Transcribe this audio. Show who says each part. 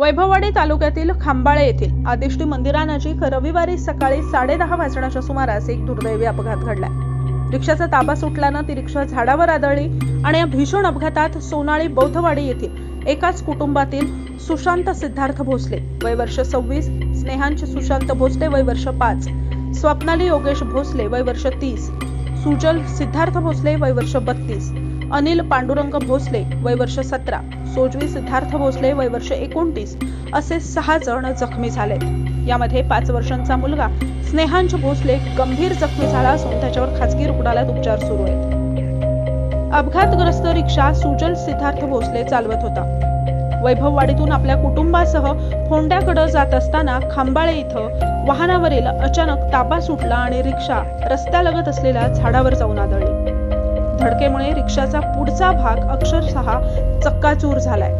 Speaker 1: वैभववाडी तालुक्यातील खांबाळे येथील आदिष्टी मंदिरानजीक रविवारी सकाळी साडेदहा वाजण्याच्या सुमारास एक दुर्दैवी अपघात घडला रिक्षाचा ताबा सुटल्यानं ती रिक्षा झाडावर आदळली आणि या भीषण अपघातात सोनाळी बौद्धवाडी येथील एकाच कुटुंबातील सुशांत सिद्धार्थ भोसले वय वर्ष सव्वीस स्नेहांश सुशांत भोसले वय वर्ष पाच स्वप्नाली योगेश भोसले वय वर्ष तीस सुजल सिद्धार्थ भोसले वय वर्ष बत्तीस. अनिल पांडुरंग भोसले वय वर्ष सतरा. सोजवी सिद्धार्थ भोसले वय वर्ष एकोणतीस. असे सहा जण जखमी झाले यामध्ये पाच वर्षांचा मुलगा स्नेहांश भोसले गंभीर जखमी झाला असून त्याच्यावर खासगी रुग्णालयात उपचार सुरू आहेत. अपघातग्रस्त रिक्षा सुजल सिद्धार्थ भोसले चालवत होता. वैभववाडीतून आपल्या कुटुंबासह फोंड्याकडे जात असताना खांबाळे इथं वाहनावरील अचानक ताबा सुटला आणि रिक्षा रस्त्यालगत असलेल्या झाडावर जाऊन आदळली. धडकेमुळे रिक्षाचा पुढचा भाग अक्षरशः चक्काचूर झालाय.